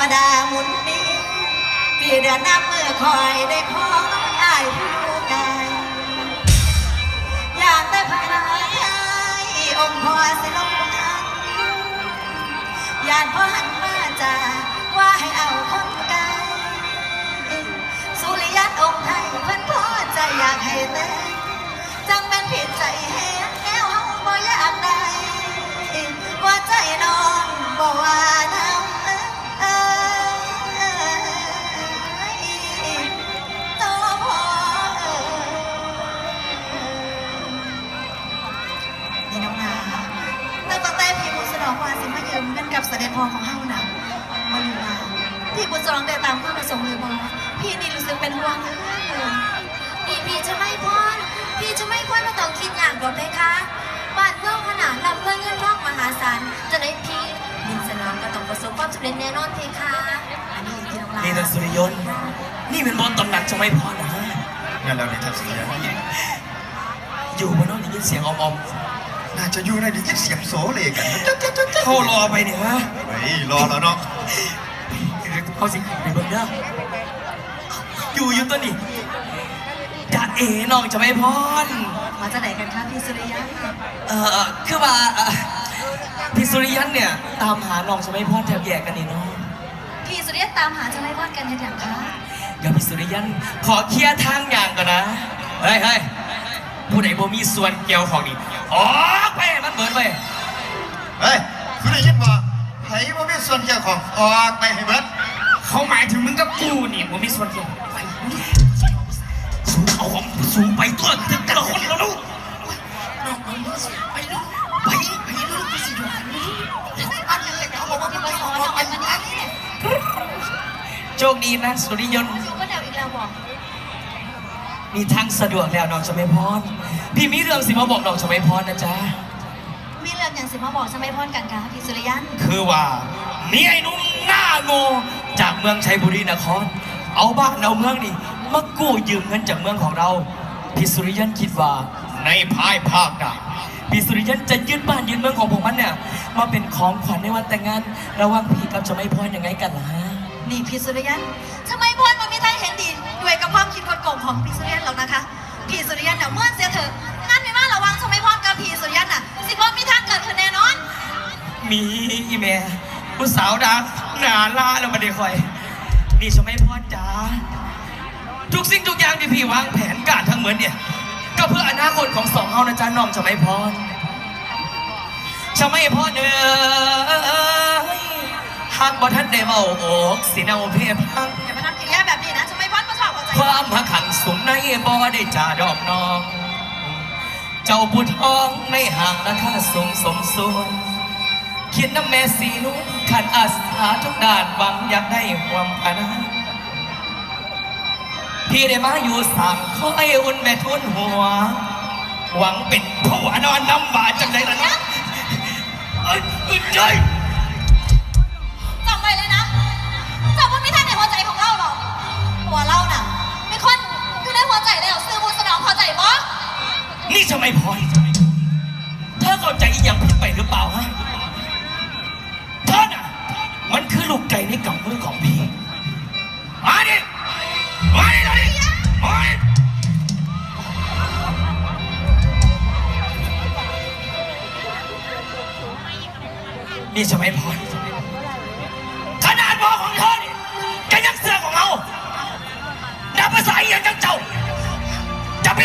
รมดาหมุนนี้ปีเดือนนับมือคอยได้คอยอายผู้กายอยากได้พายองค์พ่อสิลงทันอยากพ่อหันมาจาว่าให้เอาคนไกลสุริยันองค์ไทยเพิ่น องว่าสิมายืมเงินกับเสด็จพ่อของเฮานะมาลืมมาพี่บุญสนองได้ตามความประสงค์เลยบ่พี่นี่รู้สึกเป็นห่วงเอ้ยพี่พี่จะไม่พ้นพี่จะไม่พ้นมาต้องคิดอย่างเดียวไหมคะบ้านเมืองขนาดลำเพื่อเงินทองมหาศาลจะได้พี่มินสนองก็ต้องประสบความสำเร็จแน่นอนเพคะอันนี้พี่น้องลานี่ท่านสุริยนต์นี่เป็นบอลตำหนักจะไม่พอนะฮะงั้นเราในทัศนียนอยู่บนน้องได้ยินเสียงออม น่าจะอยู่ในดิจิตเสียงโสเลยกันจ๊ะจ๊ะจ๊ะจ๊ะๆเข้ารอไปเนี่ยฮะเฮ้ยรอแล้วเนาะเอาสิไปเบิ่งเด้ออยู่อยู่ตัวนี้จะเอ๋น้องจะไม่พรมาจากไหนกันคะพี่สุริยะเอ่อคือว่าเอ่อพี่สุริยันเนี่ยตามหาน้องจะไม่พรแทบแยกกันนี่เนาะพี่สุริยะตามหาจะไม่พอดกันอย่างคะเดี๋ยวพี่สุริยันขอเคลียร์ทางอย่างก่อนนะเฮ้ยเฮ้ย ผู้ใดบ่มีส่วนเกี่ยวของนี่ออกไปให้มันเบิดไปเฮ้ยคุณได้ยินบ่ไผบ่มีส่วนเกี่ยวของออกไปให้เบิดเขาหมายถึงมึงกับกูนี่บ่มีส่วนเกี่ยวไปสูงเอาของสูงไปตัวแต่ละคนแล้วลูกไปลูกไปไปลูกไปสิลูกอันนี้เขาบอกว่าพี่มาสอนเอาไว้มันนี่โชคดีนะสุริยนต์ก็เดาอีกแล้วบอก มีทางสะดวกแล้วน้องจะไม่พรพี่มีเรื่องสิมาบอกน้องจะไม่พรนะจ๊ะมีเรื่องอย่างสิมาบอกจะไม่พอดกันคะพี่สุริยันคือว่ามีไอ้หนุ่มหน้าโง่จากเมืองชัยบุรีนคร เอาบ้านเอาเมืองนี่มากู้ยืมเงินจากเมืองของเราพี่สุริยันคิดว่าในภายภาคหน้าพี่สุริยันจะยึดบ้านยึดเมืองของผมมันเนี่ยมาเป็นของขวัญในวันแต่งงานระหว่างพี่กับจะไม่พรยังไงกันล่ะฮะ นี่พี่สุริยันจะไม่พอดมันมีทางเห็นดีด้วยกับความคิดกดโกงของพี่สุริยันหรอกนะคะ พี่สุริยันเนี่ยเมื่อเสียเถอะงั้นไม่ว่าระวังจะไม่พอกับพี่สุริยันน่ะ สิว่ามีทางเกิดขึ้นแน่นอน มีอีเมลผู้สาวดังหนาล่าแล้วมาได้คอยนี่จะไม่พรจ้าทุกสิ่งทุกอย่างที่พี่วางแผนการทั้งเหมือนเนี่ย ก็เพื่ออนาคตของสองเฮานะจ๊ะน้องจะไม่พรจะไม่พรเอ้ ยหากบ่ทันได้เบาอกสิเนาเพพังอย่ามาทำกิริยาแบบนี้นะจะไม่พอดมาชอบเข้าใจความหักขันสูงในบ่ได้จ่าดอกน้อง เจ้าผู้ท้องในห่างราคาสูงสมส่วนเขียนน้ำแม่สีนุ่นขันอาสาทุกด้านหวังอยากได้ความพนาพี่ได้มาอยู่สั่งคอยอุ่นแม่ทุนหัว หวังเป็นผัวนอนน้ำบาจังไดล่ะนะเอ้ยอึด สนองเข้าใจปะนี่จะไม่พอยเธอเข้าใจอีกอย่างผิดไปหรือเปล่าฮะเธอน่ะ มันคือลูกไก่ในกำมือของพี่ มาดิ มาดิมาดิมาดินี่จะไม่พอข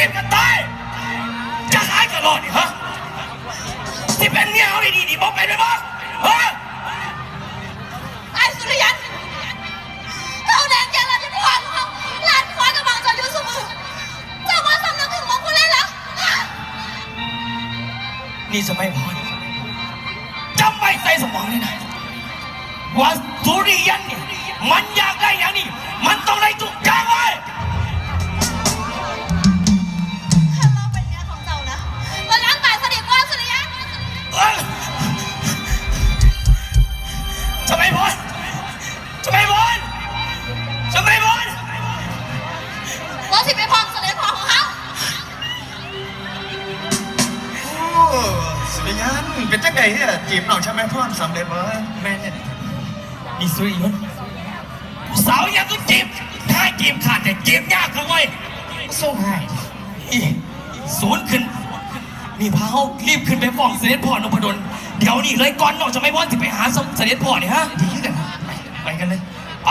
จะพีบกันตายจะขายกันรอดนี่ฮะที่เป็นเมียเขาดีๆนี่บอกไปไหมบ้างฮะไอ้สุริยันเขาแดงแกงร้านที่พ่อของเขาร้านพ่อกำลังจะอยู่เสมอเจ้ามาสำนึกถึงของคุณเลยเหรอฮะนี่จะไม่พอจำไม่ใส่สมองเลยนะว่าสุริยันเนี่ยมันอยากได้อย่างนี้มันต้องได้ทุกอย่าง ไปพองเสด็จพ่อของเขาโอ้สุริยันเป็นจังไดเนี่ยจีบน้องใช่ไหมพ่อสำเร็จบ่แม่เนี่ยนี่สุริยันสาวยังก็จีบถ้าจีบขาดแต่จีบยากเลยเว้ยส่งให้อีศูนย์ขึ้นนี่พาเขารีบขึ้นไปฟ้องเสด็จพ่อนพดลเดี๋ยวนี้เลยก่อนน้องจะไม่ว่านสิไปหาเสด็จพ่อเนี่ยฮะดีกันนะไปกันเลยไป